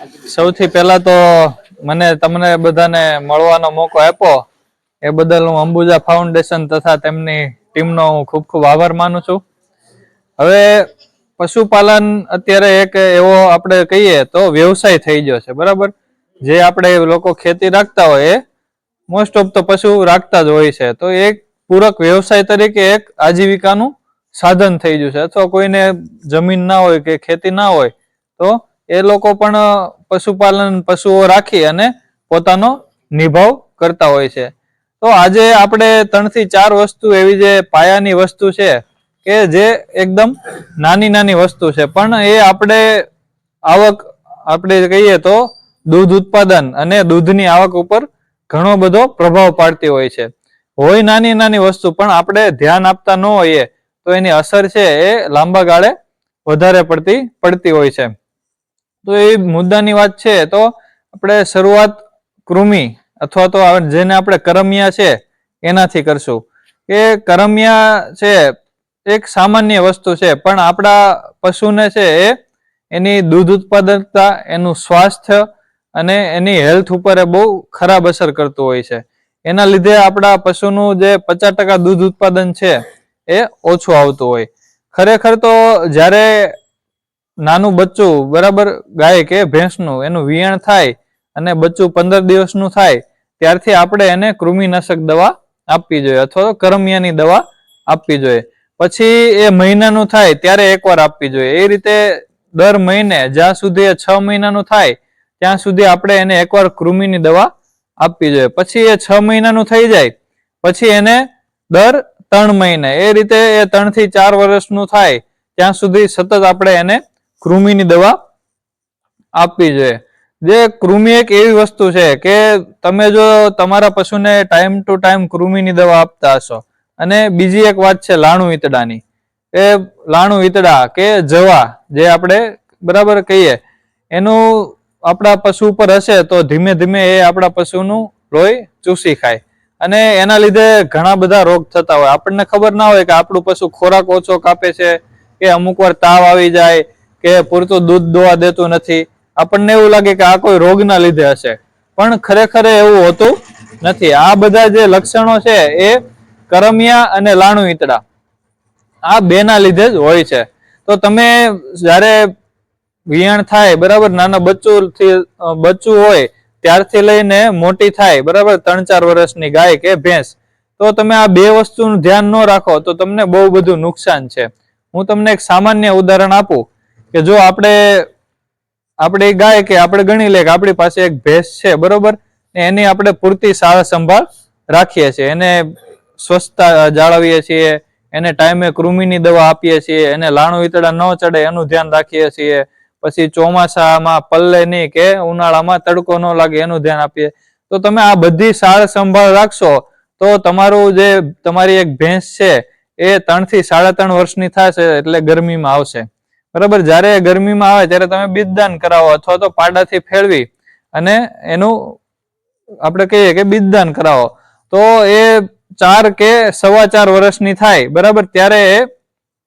સૌથી પહેલા તો મને તમને બધાને મળવાનો મોકો આપ્યો. એ બદલ હું અંબુજા ફાઉન્ડેશન તથા તેમની ટીમનો હું ખૂબ ખૂબ આભાર માનું છું. હવે પશુપાલન અત્યારે એક એવો આપણે કહીએ તો વ્યવસાય થઈ ગયો છે, બરાબર? જે આપણે લોકો ખેતી રાખતા હોય એ મોસ્ટ ઓફ તો પશુ રાખતા જ હોય છે. તો એક પૂરક વ્યવસાય તરીકે એક આજીવિકાનું સાધન થઈ ગયું છે. અથવા કોઈને જમીન ના હોય કે ખેતી ના હોય, તો એ લોકો પણ પશુપાલન પશુઓ રાખી અને પોતાનો નિભાવ કરતા હોય છે. તો આજે આપણે ત્રણથી ચાર વસ્તુ એવી જે પાયાની વસ્તુ છે કે જે એકદમ નાની નાની વસ્તુ છે. પણ એ આપણે આવક, આપણે કહીએ તો દૂધ ઉત્પાદન અને દૂધની આવક ઉપર ઘણો બધો પ્રભાવ પાડતી હોય છે. હોય નાની નાની વસ્તુ, પણ આપણે ધ્યાન આપતા ન હોઈએ તો એની અસર છે એ લાંબા ગાળે વધારે પડતી પડતી હોય છે. તો એ મુદ્દાની વાત છે, તો આપણે શરૂઆત કૃમિ અથવા તો જેને આપણે કરમિયા છે, એનાથી કરશું. કે કરમિયા છે, એક સામાન્ય વસ્તુ છે, પણ આપણા પશુને છે એ, એની દૂધ ઉત્પાદકતા, એનું સ્વાસ્થ્ય અને એની હેલ્થ ઉપર એ બહુ ખરાબ અસર કરતું હોય છે. એના લીધે આપણા પશુનું જે પચાસ ટકા દૂધ ઉત્પાદન છે, એ ઓછું આવતું હોય. ખરેખર તો જ્યારે નાનું બચ્ચું બરાબર ગાય કે ભેંસનું, એનું વિયાણ થાય અને બચ્ચું પંદર દિવસનું થાય, ત્યારથી આપણે એને કૃમિનાશક દવા આપવી જોઈએ અથવા તો કરમિયાની દવા આપવી જોઈએ. પછી એ મહિનાનું થાય, ત્યારે એકવાર આપવી જોઈએ. એ રીતે દર મહિને જ્યાં સુધી એ છ મહિનાનું થાય, ત્યાં સુધી આપણે એને એકવાર કૃમિની દવા આપવી જોઈએ. પછી એ છ મહિનાનું થઈ જાય, પછી એને દર ત્રણ મહિને, એ રીતે એ ત્રણથી ચાર વર્ષનું થાય, ત્યાં સુધી સતત આપણે એને કૃમિની દવા આપવી જોઈએ. જે કૃમિ એક એવી વસ્તુ છે કે તમે જો તમારા પશુને ટાઈમ ટુ ટાઈમ કૃમિની દવા આપતા હશો. અને બીજી એક વાત છે લાણુ ઈતડાની એ લાણુ ઈતડા કે જવા જે આપણે બરાબર કહીએ, એનું આપણા પશુ ઉપર હશે તો ધીમે ધીમે એ આપણા પશુનું લોહી ચૂસી ખાય. અને એના લીધે ઘણા બધા રોગ થતા હોય. આપણને ખબર ના હોય કે આપણું પશુ ખોરાક ઓછો કાપે છે કે અમુક વાર તાવ આવી જાય કે પૂરતું દૂધ દોવા દેતું નથી. આપણને એવું લાગે કે આ કોઈ રોગના લીધે હશે. પણ ખરેખર એવું હોતું નથી. આ બધા જે લક્ષણો છે એ કરમિયા અને લાણુ ઈતડા. આ બેના લીધે જ હોય છે. તો તમે જ્યારે વિયાણ થાય, બરાબર, નાના બચ્ચું થી બચ્ચું હોય, ત્યારથી લઈને મોટી થાય, બરાબર ત્રણ ચાર વર્ષની ગાય કે ભેંસ, તો તમે આ બે વસ્તુનું ધ્યાન ન રાખો, તો તમને બહુ બધું નુકસાન છે. હું તમને એક સામાન્ય ઉદાહરણ આપું. કે જો આપણે આપણે ગાય કે આપણે ગણી લે કે આપણી પાસે એક ભેંસ છે, બરોબર? એની આપણે પૂરતી સારા સંભાળ રાખીએ છીએ. એને સ્વચ્છતા જાળવીએ છીએ, એને ટાઈમે કૃમિની દવા આપીએ છીએ, એને લાણુ ઈતડા ન ચડે એનું ધ્યાન રાખીએ છીએ. પછી ચોમાસામાં પલ્લે નહીં કે ઉનાળામાં તડકો ન લાગે એનું ધ્યાન આપીએ. તો તમે આ બધી સાર સંભાળ રાખશો, તો તમારું જે, તમારી એક ભેંસ છે, એ ત્રણથી સાડા ત્રણ વર્ષની થશે એટલે ગરમીમાં આવશે. બરાબર? જ્યારે ગરમીમાં આવે ત્યારે તમે બીજદાન કરાવો અથવા તો પાડાથી ફેરવી અને એનું આપણે કહીએ કે બીજદાન કરાવો. તો એ ચાર કે સવા ચાર વર્ષની થાય, બરાબર? ત્યારે એ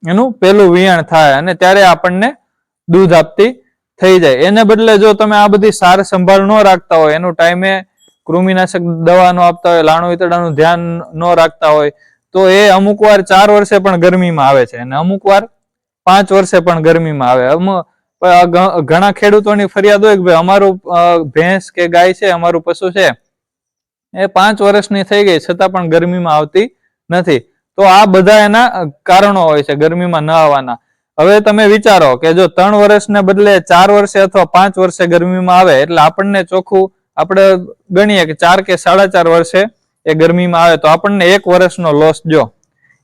એનું પેલું વિયાણ થાય અને ત્યારે આપણને દૂધ આપતી થઈ જાય. એને બદલે જો તમે આ બધી સાર સંભાળ ન રાખતા હોય, એનું ટાઈમે કૃમિનાશક દવાનો આપતા હોય, લાણુ ઈતડાનું ધ્યાન ન રાખતા હોય, તો એ અમુક વાર ચાર વર્ષે પણ ગરમીમાં આવે છે. અને અમુક વાર પાંચ વર્ષે પણ ગરમીમાં આવે. ઘણા ખેડૂતોની ફરિયાદ હોય કે ભાઈ અમારું ભેંસ કે ગાય છે, અમારું પશુ છે, એ પાંચ વર્ષની થઈ ગઈ, છતાં પણ ગરમીમાં આવતી નથી. તો આ બધા એના કારણો હોય છે, ગરમીમાં ન આવવાના. હવે તમે વિચારો કે જો ત્રણ વર્ષને બદલે ચાર વર્ષે અથવા પાંચ વર્ષે ગરમીમાં આવે, એટલે આપણને ચોખ્ખું આપણે ગણીએ કે ચાર કે સાડા ચાર વર્ષે એ ગરમીમાં આવે, તો આપણને એક વર્ષનો લોસ જો.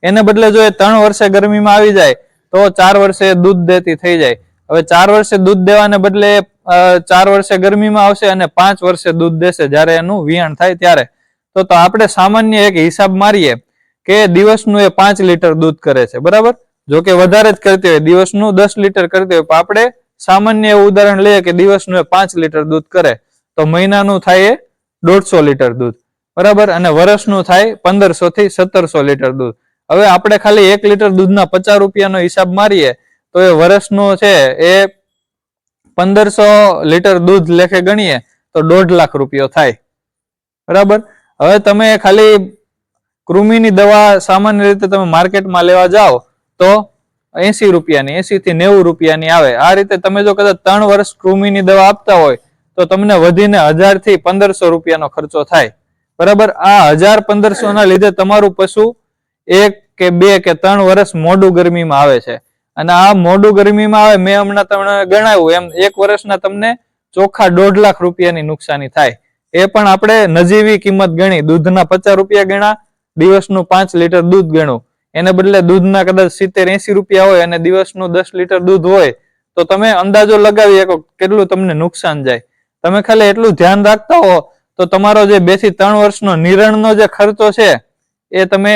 એને બદલે જો એ ત્રણ વર્ષે ગરમીમાં આવી જાય તો ચાર વર્ષે દૂધ દેતી થઈ જાય. હવે ચાર વર્ષે દૂધ દેવાને બદલે ચાર વર્ષે ગરમીમાં આવશે અને પાંચ વર્ષે દૂધ દેશે જ્યારે એનું વિયાણ થાય ત્યારે. તો તો આપણે સામાન્ય એક હિસાબ મારીએ કે દિવસનું એ પાંચ લીટર દૂધ કરે છે. બરાબર? જો કે વધારે જ કરતી હોય, દિવસનું દસ લીટર કરતી હોય. પણ આપણે સામાન્ય એવું ઉદાહરણ લઈએ કે દિવસનું એ પાંચ લીટર દૂધ કરે. તો મહિનાનું થાય એ દોઢસો લીટર દૂધ. બરાબર? અને વર્ષનું થાય પંદરસો થી સત્તરસો લીટર દૂધ. હવે આપણે ખાલી એક લીટર દૂધના પચાસ રૂપિયાનો હિસાબ મારીએ, તો એ વર્ષનો છે એ પંદરસો લીટર દૂધ લેખે ગણીએ, તો દોઢ લાખ રૂપિયો થાય. બરાબર? હવે તમે ખાલી કૃમિની દવા સામાન્ય રીતે તમે માર્કેટમાં લેવા જાઓ, તો એસી રૂપિયાની એસી થી નેવું રૂપિયાની આવે. આ રીતે તમે જો કદાચ ત્રણ વર્ષ કૃમિની દવા આપતા હોય, તો તમને વધીને હજારથી પંદરસો રૂપિયાનો ખર્ચો થાય. બરાબર? આ હજાર પંદરસો ના લીધે તમારું પશુ એક કે બે કે ત્રણ વર્ષ મોડું ગરમીમાં આવે છે. અને આ મોડું ગરમીમાં આવે, મેં હમણાં તમને ગણાવ્યું, એમ એક વર્ષના તમને ચોખ્ખા દોઢ લાખ રૂપિયાની નુકસાની થાય. એ પણ આપણે નજીવી કિંમત ગણી, દૂધના પચાસ રૂપિયા ગણા, દિવસનું પાંચ લીટર દૂધ ગણું. એને બદલે દૂધના કદાચ સિત્તેર, એસી રૂપિયા હોય અને દિવસનું દસ લીટર દૂધ હોય, તો તમે અંદાજો લગાવી શકો કેટલું તમને નુકસાન જાય. તમે ખાલી એટલું ધ્યાન રાખતા હો, તો તમારો જે બેથી ત્રણ વર્ષનો નિરણનો જે ખર્ચો છે, એ તમે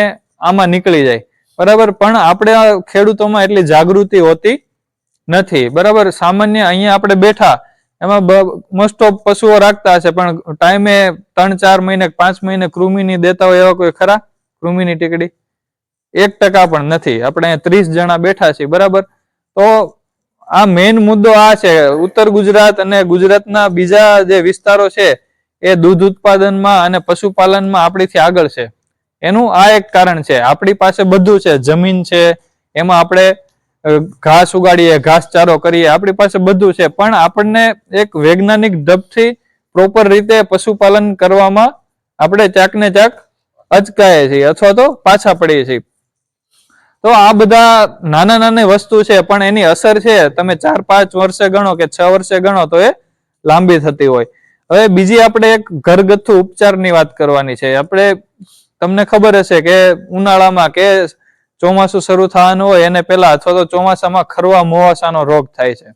આમાં નીકળી જાય. બરાબર? પણ આપણે ખેડૂતોમાં એટલી જાગૃતિ હોતી નથી. બરાબર? સામાન્ય અહીંયા આપણે બેઠા એમાં મોસ્ટ ઓફ પશુઓ રાખતા હશે, પણ ટાઈમે ત્રણ, ચાર મહિને, પાંચ મહિને કૃમિની દેતા હોય એવા કોઈ ખરા? કૃમિની ટીકડી? એક ટકા પણ નથી. આપણે અહીંયા ત્રીસ જણા બેઠા છીએ, બરાબર? તો આ મેઇન મુદ્દો આ છે, ઉત્તર ગુજરાત અને ગુજરાતના બીજા જે વિસ્તારો છે, એ દૂધ ઉત્પાદનમાં અને પશુપાલનમાં આપણીથી આગળ છે. એનું આ એક કારણ છે. આપણી પાસે બધું છે. જમીન છે, એમાં આપણે ઘાસ ઉગાડીએ, ઘાસચારો કરીએ, આપણી પાસે બધું છે. પણ આપણને એક વૈજ્ઞાનિક ઢબથી પ્રોપર રીતે પશુપાલન કરવામાં આપણે ચાકને ચાક અચકાય છીએ અથવા તો પાછા પડીએ છીએ. તો આ બધા નાના નાની વસ્તુ છે, પણ એની અસર છે, તમે ચાર પાંચ વર્ષે ગણો કે છ વર્ષે ગણો તો એ લાંબી થતી હોય. હવે બીજી આપણે એક ઘરગથ્થુ ઉપચારની વાત કરવાની છે. આપણે તમને ખબર હશે કે ઉનાળામાં કે ચોમાસું શરૂ થવાનું હોય, એને પહેલા અથવા તો ચોમાસામાં ખરવા મોવાસાનો રોગ થાય છે.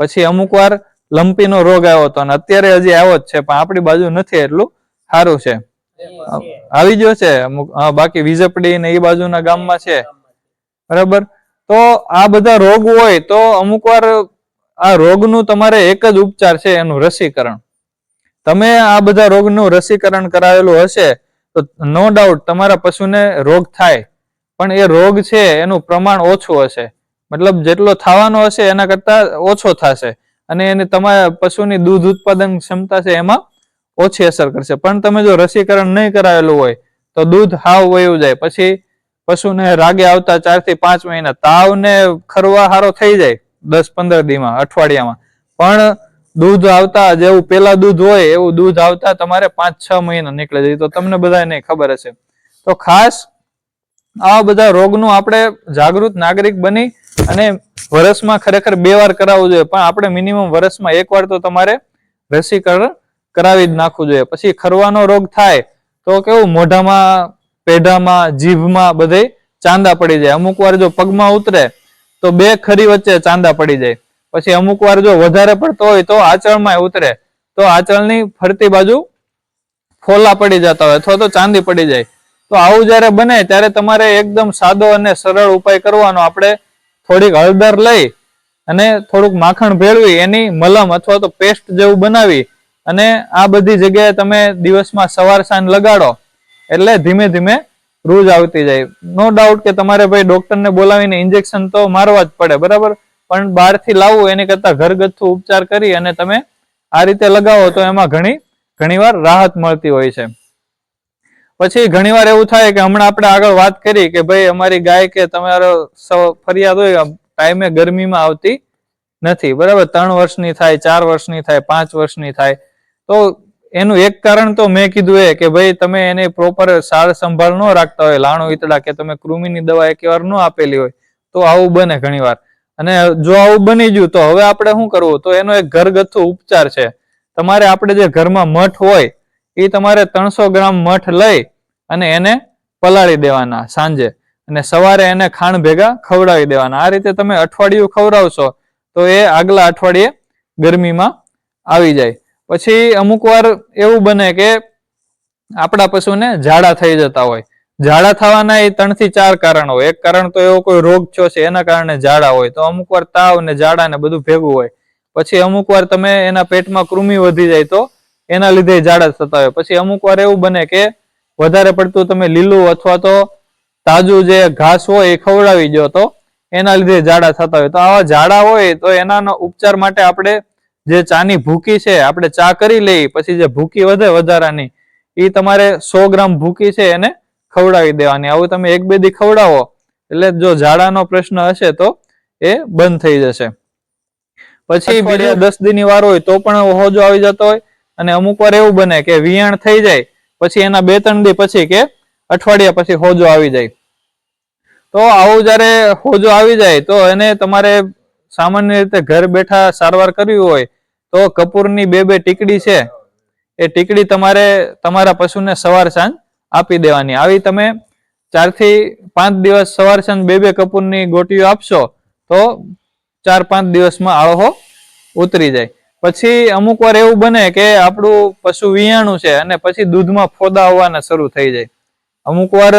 પછી અમુક વાર લંપીનો રોગ આવ્યો હતો અને અત્યારે હજી આવ્યો જ છે, પણ આપણી બાજુ નથી એટલું સારું છે. આવી ગયો છે બાકી વીજપડી ને એ બાજુના ગામમાં છે. બરાબર? તો આ બધા રોગ હોય તો અમુક વાર આ રોગનું તમારે એક જ ઉપચાર છે, એનું રસીકરણ. તમે આ બધા રોગનું રસીકરણ કરાવેલું હશે તો નો ડાઉટ તમારા પશુને રોગ થાય, પણ એ રોગ છે એનું પ્રમાણ ઓછું હશે. મતલબ જેટલો થવાનો હશે એના કરતા ઓછો થશે. અને એને તમારા પશુની દૂધ ઉત્પાદન ક્ષમતા છે એમાં ઓછી અસર કરશે. પણ તમે જો રસીકરણ નહીં કરાવેલું હોય, તો દૂધ હાવ વયું જાય. પછી પશુને રાગે આવતા ચારથી પાંચ મહિના. તાવ ને ખરવા હારો થઈ જાય દસ પંદર દીમાં, અઠવાડિયામાં. પણ દૂધ આવતા જેવું પેલા દૂધ હોય એવું દૂધ આવતા તમારે પાંચ છ મહિના નીકળે જાય તો તમને બધાને ખબર હશે. તો ખાસ આવા બધા રોગનું આપણે જાગૃત નાગરિક બની અને વર્ષમાં ખરેખર બે વાર કરાવવું જોઈએ. પણ આપણે મિનિમમ વર્ષમાં એક વાર તો તમારે રસીકરણ કરાવી જ નાખવું જોઈએ. પછી ખરવાનો રોગ થાય તો કેવું મોઢામાં, પેઢામાં, જીભમાં બધે ચાંદા પડી જાય. અમુક વાર જો પગમાં ઉતરે તો બે ખરી વચ્ચે ચાંદા પડી જાય. પછી અમુક વાર જો વધારે પડતો હોય તો આંચળમાં ઉતરે. તો આંચળની ફરતી બાજુ ફોલા પડી જતા હોય અથવા તો ચાંદી પડી જાય. તો આવું જ્યારે બને ત્યારે તમારે એકદમ સાદો અને સરળ ઉપાય કરવાનો. આપણે થોડીક હળદર લઈ અને થોડુંક માખણ ભેળવી, એની મલમ અથવા તો પેસ્ટ જેવું બનાવી અને આ બધી જગ્યાએ તમે દિવસમાં સવાર સાંજ લગાડો એટલે ધીમે ધીમે રૂજ આવતી જાય. નો ડાઉટ કે તમારે ભાઈ ડોક્ટરને બોલાવીને ઇન્જેક્શન તો મારવા જ પડે, બરાબર? પણ બહારથી લાવવું એની કરતા ઘરગથ્થુ ઉપચાર કરી અને તમે આ રીતે લગાવો તો એમાં ઘણી, ઘણીવાર રાહત મળતી હોય છે. પછી ઘણીવાર એવું થાય કે હમણાં આપણે આગળ વાત કરી કે ભાઈ અમારી ગાય કે તમારો ફરિયાદ હોય ટાઈમે ગરમીમાં આવતી નથી, બરાબર? ત્રણ વર્ષની થાય, ચાર વર્ષની થાય, પાંચ વર્ષની થાય. તો એનું એક કારણ તો મેં કીધું એ કે ભાઈ તમે એને પ્રોપર સાર સંભાળ ન રાખતા હોય, લાણો ઈતડા કે તમે કૃમિની દવા એકવાર ન આપેલી હોય, તો આવું બને ઘણીવાર. અને જો આવું બની ગયું તો હવે આપણે શું કરવું? તો એનો એક ઘરગથ્થુ ઉપચાર છે. તમારે આપણે જે ઘરમાં મઠ હોય એ તમારે ત્રણસો ગ્રામ મઠ લઈ અને એને પલાળી દેવાના સાંજે. અને સવારે એને ખાણ ભેગા ખવડાવી દેવાના. આ રીતે તમે અઠવાડિયું ખવડાવશો, તો એ આગલા અઠવાડિયે ગરમીમાં આવી જાય. પછી અમુક વાર એવું બને કે આપણા પશુને ઝાડા થઈ જતા હોય. ઝાડા થવાના એ ત્રણથી ચાર કારણો એક કારણ તો એવો કોઈ રોગ થયો છે, એના કારણે ઝાડા હોય. તો અમુક વાર તાવ ને ઝાડા ને બધું ભેગું હોય. પછી અમુક વાર તમે એના પેટમાં કૃમિ વધી જાય તો એના લીધે ઝાડા થતા હોય. પછી અમુક વાર એવું બને કે વધારે પડતું તમે લીલું અથવા તો તાજું જે ઘાસ હોય એ ખવડાવી દો તો એના લીધે ઝાડા થતા હોય. તો આવા ઝાડા હોય તો એના ઉપચાર માટે આપણે જે ચાની ભૂકી છે, આપણે ચા કરી લઈએ. પછી જે ભૂકી વધે વધારાની એ તમારે સો ગ્રામ ભૂકી છે એને ખવડાવી દેવાની. આવું તમે એક બે દી ખવડાવો એટલે જો ઝાડાનો પ્રશ્ન હશે તો એ બંધ થઈ જશે. પછી બીજા દસ દિનની વાર હોય તો પણ હોજો આવી જતો હોય. અને અમુક વાર એવું બને કે વિયાણ થઈ જાય પછી એના બે ત્રણ દી પછી કે અઠવાડિયા પછી હોજો આવી જાય. તો આવું જ્યારે હોજો આવી જાય તો એને તમારે સામાન્ય રીતે ઘર બેઠા સારવાર કરવી હોય તો કપૂરની બે બે ટીકડી છે. એ ટીકડી તમારે તમારા પશુને સવાર સાંજ આપી દેવાની. આવી તમે ચારથી પાંચ દિવસ સવાર સાંજ બે બે કપૂરની ગોટીઓ આપશો, તો ચાર પાંચ દિવસમાં આળોહો ઉતરી જાય. પછી અમુક વાર એવું બને કે આપણું પશુ વિયાણું છે અને પછી દૂધમાં ફોદા આવવાના શરૂ થઈ જાય. અમુક વાર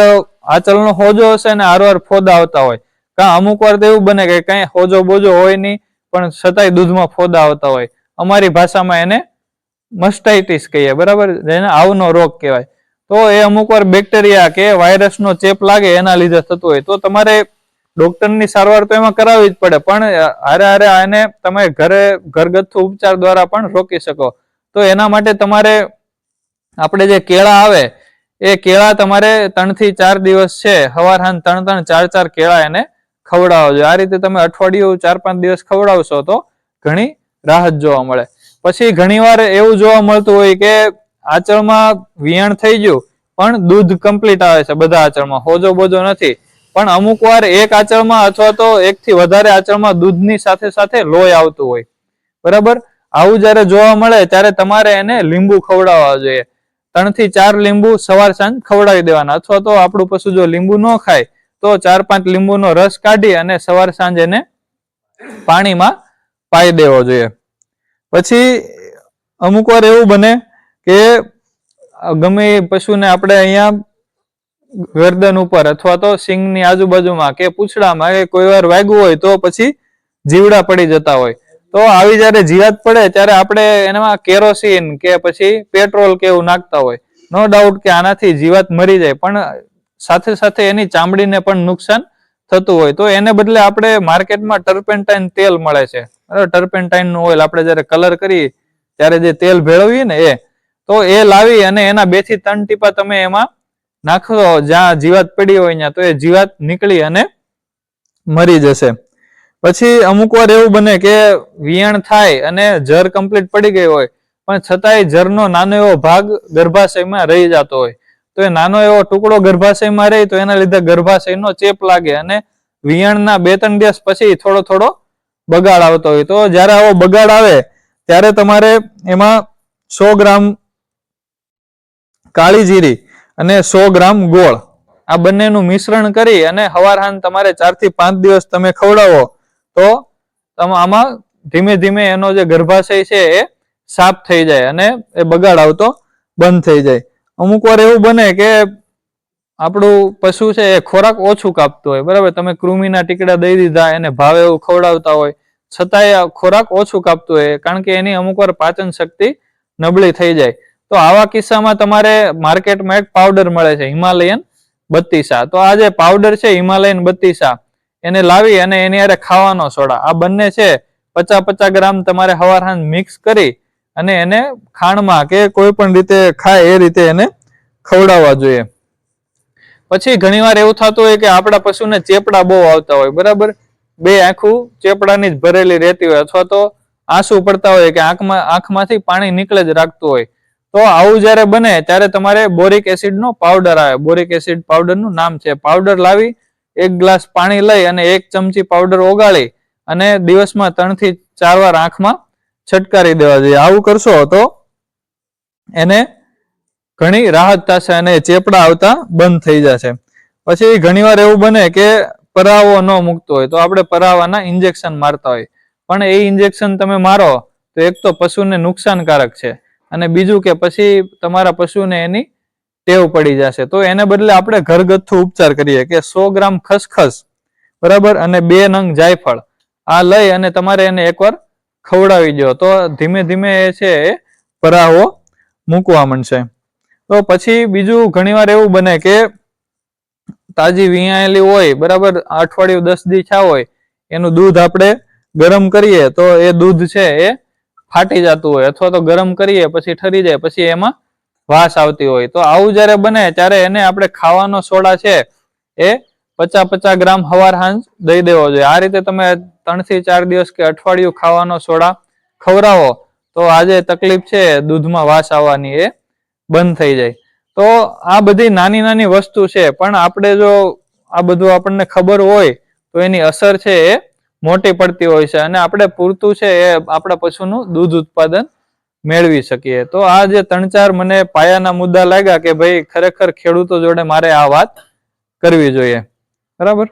આચલનો હોજો હશે ને આરવાર ફોદા આવતા હોય. કાં અમુક વાર તો એવું બને કે કઈ હોજો બોજો હોય નહીં, પણ છતાંય દૂધમાં ફોદા આવતા હોય. અમારી ભાષામાં એને મસ્ટાઇટિસ કહીએ, બરાબર? જેને આવનો રોગ કહેવાય. તો એ અમુક વાર બેક્ટેરિયા કે વાયરસનો ચેપ લાગે એના લીધે થતું હોય. તો તમારે ડોક્ટરની સારવાર તો એમાં કરાવવી જ પડે, પણ હારે હારે આને તમે ઘરે ઘરગથ્થુ ઉપચાર દ્વારા પણ રોકી શકો. તો એના માટે તમારે આપણે જે કેળા આવે, એ કેળા તમારે ત્રણથી ચાર દિવસ છે, હવાર, હાન ત્રણ ત્રણ ચાર ચાર કેળા એને ખવડાવો આ રીતે તમે અઠવાડિયું ચાર, પાંચ દિવસ ખવડાવશો તો ઘણી રાહત જોવા મળે. પછી ઘણીવાર એવું જોવા મળતું હોય કે આંચળમાં વિયાણ થઈ ગયું, પણ દૂધ કમ્પ્લીટ આવે છે બધા આચળમાં, હોજો બોજો નથી. પણ અમુક વાર એક આંચળમાં અથવા તો એક થી વધારે આચળમાં દૂધની સાથે સાથે લોહી આવતું હોય. બરાબર? આવું જ્યારે જોવા મળે ત્યારે તમારે એને લીંબુ ખવડાવવા જોઈએ. ત્રણથી ચાર લીંબુ સવાર સાંજ ખવડાવી દેવાના. અથવા તો આપણું પશુ જો લીંબુ ન ખાય, તો ચાર પાંચ લીંબુનો રસ કાઢી અને સવાર સાંજ એને પાણીમાં પાઈ દેવો જોઈએ. પછી અમુક વાર એવું બને કે ગમે એ પશુને આપણે અહીંયા ગરદન ઉપર અથવા તો સિંગની આજુબાજુમાં કે પૂછડામાં કે કોઈ વાર વાગ્યું હોય તો પછી જીવડા પડી જતા હોય. તો આવી જ્યારે જીવાત પડે ત્યારે આપણે એનામાં કેરોસીન કે પછી પેટ્રોલ કે એવું નાખતા હોય. નો ડાઉટ કે આનાથી જીવાત મરી જાય, પણ સાથે સાથે એની ચામડીને પણ નુકસાન થતું હોય. તો એને બદલે આપણે માર્કેટમાં ટર્પેન્ટાઇન તેલ મળે છે. ટર્પેન્ટાઇનનું ઓઇલ આપણે જ્યારે કલર કરીએ, ત્યારે જે તેલ ભેળવીએ ને એ તો એ લાવી અને એના બેથી ત્રણ ટીપા તમે એમાં નાખો, જ્યાં જીવાત પડી હોય ત્યાં, તો એ જીવાત નીકળી અને મરી જશે. પછી અમુક વાર એવું બને કે વિયાણ થાય અને જર કમ્પ્લીટ પડી ગઈ હોય, પણ છતાંય જરનો નાનો એવો ભાગ ગર્ભાશયમાં રહી જતો હોય. તો એ નાનો એવો ટુકડો ગર્ભાશયમાં રહે, તો એના લીધે ગર્ભાશયનો ચેપ લાગે અને વિયાણના બે ત્રણ દિવસ પછી થોડો થોડો બગાડ આવતો હોય. તો જ્યારે આવો બગાડ આવે, ત્યારે તમારે એમાં સો ગ્રામ કાળી જીરી અને સો ગ્રામ ગોળ. આ બંનેનું મિશ્રણ કરી અને હવાર હાન તમારે ચારથી પાંચ દિવસ તમે ખવડાવો, તો આમાં ધીમે ધીમે એનો જે ગર્ભાશય છે એ સાફ થઈ જાય અને એ બગાડ આવતો બંધ થઈ જાય. અમુક વાર એવું બને કે આપણું પશુ છે એ ખોરાક ઓછું કાપતું હોય, બરાબર? તમે કૃમિના ટીકડા દઈ દીધા, એને ભાવે એવું ખવડાવતા હોય, છતાંય ખોરાક ઓછું કાપતું હોય, કારણ કે એની અમુક વાર પાચન શક્તિ નબળી થઈ જાય. તો આવા કિસ્સામાં તમારે માર્કેટમાં એક પાવડર મળે છે, હિમાલયન બત્તીસા. તો આ જે પાવડર છે, હિમાલયન બત્તીસા, એને લાવી અને એની હારે ખાવાનો સોડા. આ બંને છે પચાસ પચાસ ગ્રામ તમારે હવાર મિક્સ કરી અને એને ખાંડમાં કે કોઈ પણ રીતે ખાય એ રીતે એને ખવડાવવા જોઈએ. પછી ઘણીવાર એવું થતું હોય કે આપણા પશુને ચેપડા બહુ આવતા હોય, બરાબર? બે આંખું ચેપડાની જ ભરેલી રહેતી હોય અથવા તો આંસુ પડતા હોય કે આંખમાં, આંખમાંથી પાણી નીકળે જ રાખતું હોય. તો આવું જ્યારે બને ત્યારે તમારે બોરિક એસિડનો પાવડર આવે. બોરિક એસિડ પાવડરનું નામ છે. પાવડર લાવી, એક ગ્લાસ પાણી લઈ અને એક ચમચી પાવડર ઓગાળી અને દિવસમાં ત્રણથી ચાર વાર આંખમાં છટકારી દેવા જોઈએ. આવું કરશો તો એને ઘણી રાહત થશે અને ચેપડા આવતા બંધ થઈ જશે. પછી ઘણીવાર એવું બને કે પરાવો ન મૂકતો હોય. તો આપણે પરાવાના ઇન્જેક્શન મારતા હોય. પણ એ ઇન્જેક્શન તમે મારો તો એક તો પશુને નુકસાનકારક છે. અને બીજું કે પછી તમારા પશુને એની ટેવ પડી જશે. તો એને બદલે આપણે ઘરગથ્થુ ઉપચાર કરીએ કે સો ગ્રામ ખસખસ, બરાબર? અને બે નંગ જાયફળ. આ લઈ અને તમારે એને એકવાર ખવડાવી દો તો ધીમે ધીમે એ છે એ ભરાવો મૂકવા માંડશે. તો પછી બીજું ઘણીવાર એવું બને કે તાજી વિયાયેલી હોય, બરાબર? અઠવાડિયું દસ દી છા હોય, એનું દૂધ આપણે ગરમ કરીએ તો એ દૂધ છે એ ફાટી જતું હોય અથવા તો ગરમ કરીએ પછી ઠરી જાય, પછી એમાં વાસ આવતી હોય. તો આવું જ્યારે બને ત્યારે એને આપણે ખાવાનો સોડા છે એ પચાસ પચાસ ગ્રામ હવાર હાંજ દઈ દેવો જોઈએ. આ રીતે તમે ત્રણથી ચાર દિવસ કે અઠવાડિયું ખાવાનો સોડા ખવડાવો તો આજે તકલીફ છે, દૂધમાં વાસ આવવાની એ બંધ થઈ જાય. તો આ બધી નાની નાની વસ્તુ છે, પણ આપણે જો આ બધું આપણને ખબર હોય તો એની અસર છે એ મોટી પડતી હોય છે અને આપણે પૂરતું છે એ આપણા પશુનું દૂધ ઉત્પાદન મેળવી શકીએ. તો આ જે ત્રણ ચાર મને પાયાના મુદ્દા લાગ્યા કે ભાઈ ખરેખર ખેડૂતો જોડે મારે આ વાત કરવી જોઈએ. બરાબર?